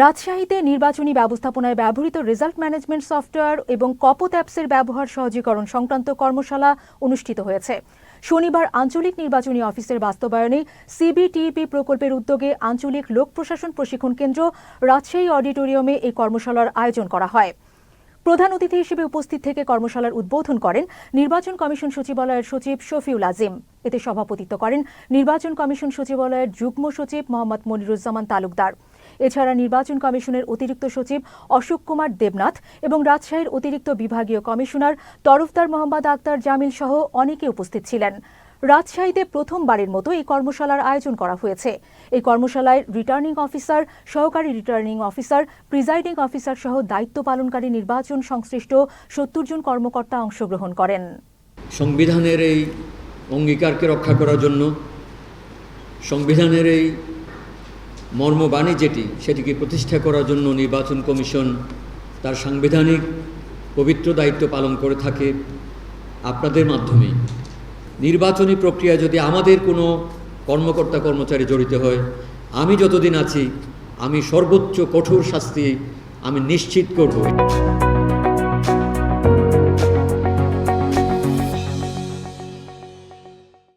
রাজশাহীতে নির্বাচনী ব্যবস্থাপনায় ব্যবহৃত রেজাল্ট ম্যানেজমেন্ট সফটওয়্যার এবং কপোত অ্যাপসের ব্যবহার সহজীকরণ সংক্রান্ত কর্মশালা অনুষ্ঠিত হয়েছে। শনিবার আঞ্চলিক নির্বাচনী অফিসের বাস্তবায়নে সিবিটিপি প্রকল্পের উদ্যোগে আঞ্চলিক লোক প্রশাসন প্রশিক্ষণ কেন্দ্র রাজশাহী অডিটোরিয়ামে এই কর্মশালার আয়োজন করা হয়। প্রধান অতিথি হিসেবে উপস্থিত থেকে কর্মশালার উদ্বোধন করেন নির্বাচন কমিশন সচিবালয়ের সচিব শফিউল আজিম। এতে সভাপতিত্ব করেন নির্বাচন কমিশন সচিবালয়ের যুগ্ম সচিব মোহাম্মদ মনিরুজ্জামান তালুকদার। এছাড়া নির্বাচন কমিশনের অতিরিক্ত সচিব অশোক কুমার দেবনাথ এবং রাজশাহীর অতিরিক্ত বিভাগীয় কমিশনার তরফদার মোহাম্মদ আক্তার জামিল সহ অনেকে উপস্থিত ছিলেন। রাজশাহীতে প্রথমবারের মতো এই কর্মশালার আয়োজন করা হয়েছে। এই কর্মশালায় রিটার্নিং অফিসার সহকারী রিটার্নিং অফিসার প্রিজাইডিং অফিসার সহ দায়িত্ব পালনকারী নির্বাচন সংশ্লিষ্ট সত্তর জন কর্মকর্তা অংশগ্রহণ করেন। সংবিধানের এই অঙ্গীকারকে রক্ষা করার জন্য, সংবিধানের এই মর্মবাণী যেটি, সেটিকে প্রতিষ্ঠা করার জন্য নির্বাচন কমিশন তার সাংবিধানিক পবিত্র দায়িত্ব পালন করে থাকে আপনাদের মাধ্যমে নির্বাচনী প্রক্রিয়া যদি আমাদের কোনো কর্মকর্তা কর্মচারী জড়িত হয়, আমি যতদিন আছি, আমি সর্বোচ্চ কঠোর শাস্তি আমি নিশ্চিত করব।